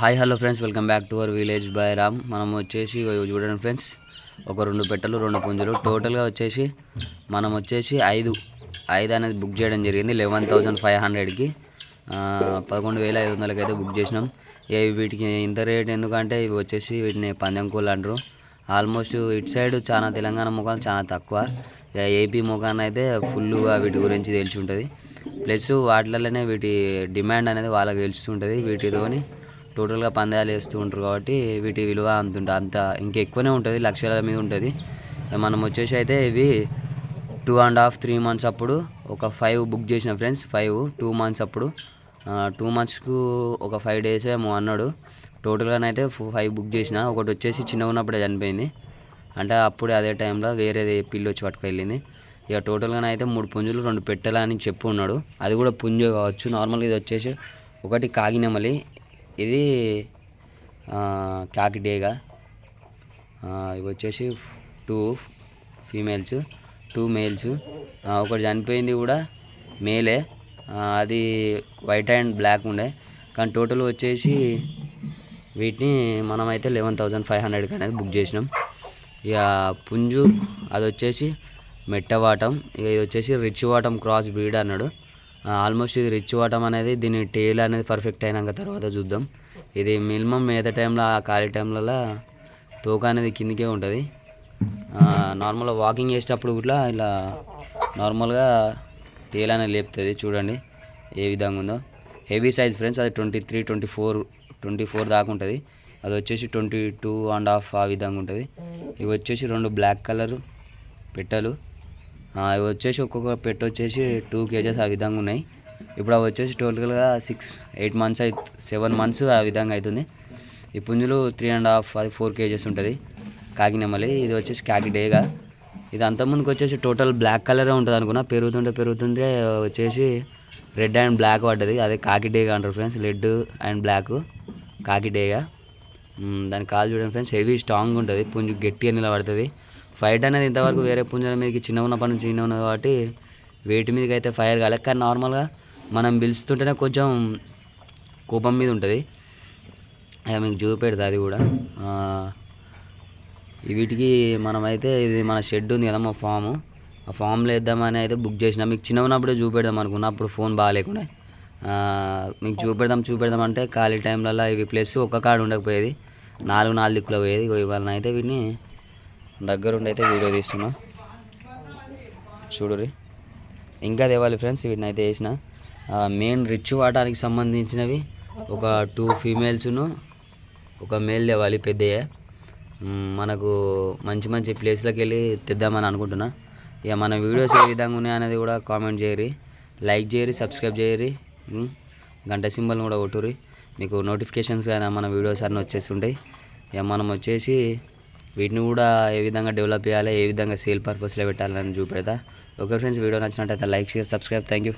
Hi hello friends welcome back to our village by Ram మనం వచ్చేసి చూడండి friends ఒక రెండు పెట్టెలు రెండు పుంజులు. టోటల్గా వచ్చేసి మనం వచ్చేసి ఐదు. ఐదు అనేది బుక్ చేయడం జరిగింది. లెవెన్ థౌజండ్ ఫైవ్ హండ్రెడ్కి పదకొండు వేల ఐదు వందలకి అయితే బుక్ చేసినాం. ఏ వీటికి ఇంత రేట్ ఎందుకంటే ఇవి వచ్చేసి వీటిని పందెం కోళ్ళు అంటారు. ఆల్మోస్ట్ ఇటు సైడ్ చాలా తెలంగాణ ముఖాలు చాలా తక్కువ. ఇక ఏపీ ముఖాన్ని అయితే ఫుల్గా వీటి గురించి తెలిసి ఉంటుంది. ప్లస్ వాటిలలోనే వీటి డిమాండ్ అనేది వాళ్ళకి తెలుస్తుంటుంది వీటితోని టోటల్గా పందాలు వేస్తూ ఉంటారు కాబట్టి వీటి విలువ అంత ఉంటుంది అంత ఇంకెక్కువనే ఉంటుంది లక్షల మీద ఉంటుంది. ఇక మనం వచ్చేసి అయితే ఇవి two and half three months అప్పుడు ఒక ఫైవ్ బుక్ చేసిన ఫ్రెండ్స్ ఫైవ్ టూ మంత్స్ అప్పుడు. టూ మంత్స్కు ఒక ఫైవ్ డేస్ ఏమో అన్నాడు. టోటల్గానైతే ఫైవ్ బుక్ చేసిన. ఒకటి వచ్చేసి చిన్న ఉన్నప్పుడే చనిపోయింది. అంటే అప్పుడే అదే టైంలో వేరేది పిల్లి వచ్చి పట్టుకెళ్ళింది ఇక టోటల్గా అయితే మూడు పుంజులు రెండు పెట్టాలని చెప్పు ఉన్నాడు. అది కూడా పుంజు కావచ్చు. నార్మల్గా ఇది వచ్చేసి ఒకటి కాగినెమలి ఇది కాకిడేగా ఇవి వచ్చేసి టూ ఫీమేల్స్ టూ మేల్స్. ఒకటి చనిపోయింది కూడా మేలే. అది వైట్ అండ్ బ్లాక్ ఉండే. కానీ టోటల్ వచ్చేసి వీటిని మనమైతే లెవెన్ థౌజండ్ ఫైవ్ హండ్రెడ్కి అనేది బుక్ చేసినాం. ఇక పుంజు అది వచ్చేసి మెట్టవాటం ఇక ఇది వచ్చేసి రిచ్ వాటం క్రాస్ బ్రీడ్ అన్నాడు. ఆల్మోస్ట్ ఇది రిచ్ వాటం అనేది దీని టేల్ అనేది పర్ఫెక్ట్ అయినాక తర్వాత చూద్దాం. ఇది మినిమం మేత టైంలో ఆ ఖాళీ టైంలలో తోక అనేది కిందికే ఉంటుంది. నార్మల్గా వాకింగ్ చేసేటప్పుడు కూడా ఇలా నార్మల్గా టేల్ అనేది లేపుతుంది చూడండి. ఏ విధంగా ఉందో. హెవీ సైజ్ ఫ్రెండ్స్ అది twenty three twenty four twenty four దాకా ఉంటుంది. అది వచ్చేసి ట్వంటీ టూ అండ్ హాఫ్ ఆ విధంగా ఉంటుంది. ఇవి వచ్చేసి రెండు బ్లాక్ కలర్ పెట్టలు. అవి వచ్చేసి ఒక్కొక్క పెట్ వచ్చేసి టూ కేజెస్ ఆ విధంగా ఉన్నాయి. ఇప్పుడు అవి వచ్చేసి టోటల్గా సిక్స్ ఎయిట్ మంత్స్ అయి సెవెన్ మంత్స్ ఆ విధంగా అవుతుంది ఈ పుంజులు త్రీ అండ్ హాఫ్ అది ఫోర్ కేజెస్ ఉంటుంది. కాకినెమ్మలి ఇది వచ్చేసి కాకి డేగా. ఇది అంతకుముందుకు వచ్చేసి టోటల్ బ్లాక్ కలరే ఉంటుంది అనుకున్నా. పెరుగుతుంటే పెరుగుతుంటే వచ్చేసి రెడ్ అండ్ బ్లాక్ పడ్డది. అదే కాకి డేగా అంటారు ఫ్రెండ్స్. రెడ్ అండ్ బ్లాక్ కాకి డేగా. దాని కాలు చూడండి ఫ్రెండ్స్. హెవీ స్ట్రాంగ్ ఉంటుంది. పుంజు గట్టిగా నిలబడుతుంది. ఫైట్ అనేది ఇంతవరకు వేరే పుంజుల మీదకి చిన్న ఉన్నప్పటి నుంచి చిన్న ఉన్నది కాబట్టి వేటి మీదకి అయితే ఫైర్ కాలేదు. కానీ నార్మల్గా మనం పిలుస్తుంటేనే కొంచెం కోపం మీద ఉంటుంది. మీకు చూపెడతా అది కూడా. వీటికి మనమైతే ఇది మన షెడ్ ఉంది కదా మా ఫాము ఆ ఫామ్లో వేద్దామని అయితే బుక్ చేసిన. మీకు చిన్న ఉన్నప్పుడే చూపెడదాం అనుకున్నా. అప్పుడు ఫోన్ బాగాలేకుండా. మీకు చూపెడదాం చూపెడదాం అంటే ఖాళీ టైంలలో ఇవి ప్లస్ ఒక్క కార్డు ఉండకపోయేది. నాలుగు నాలుగు దిక్కులో పోయేది. ఇవాళ అయితే వీటిని దగ్గరుండి అయితే వీడియో తీస్తున్నా. చూడురి ఇంకా తేవాలి ఫ్రెండ్స్ వీటిని అయితే వేసిన మెయిన్ రిచ్ వాటానికి సంబంధించినవి. ఒక టూ ఫీమేల్స్ను ఒక మేల్ తేవాలి పెద్దయ్యే. మనకు మంచి మంచి ప్లేస్లోకి వెళ్ళి తెద్దామని అనుకుంటున్నా. ఇక మన వీడియోస్ ఏ విధంగా ఉన్నాయి అనేది కూడా కామెంట్ చేయరి లైక్ చేయరి సబ్స్క్రైబ్ చేయరి గంట సింబల్ని కూడా కొట్టుర్రి. మీకు నోటిఫికేషన్స్ కానీ మన వీడియోస్ అన్నీ వచ్చేస్తుంటాయి. ఇక మనం వచ్చేసి వీటిని కూడా ఏ విధంగా డెవలప్ చేయాలి ఏ విధంగా సేల్ పర్పస్లో పెట్టాలని చూపెడతా. ఓకే ఫ్రెండ్స్ వీడియో నచ్చినట్టయితే like share subscribe thank you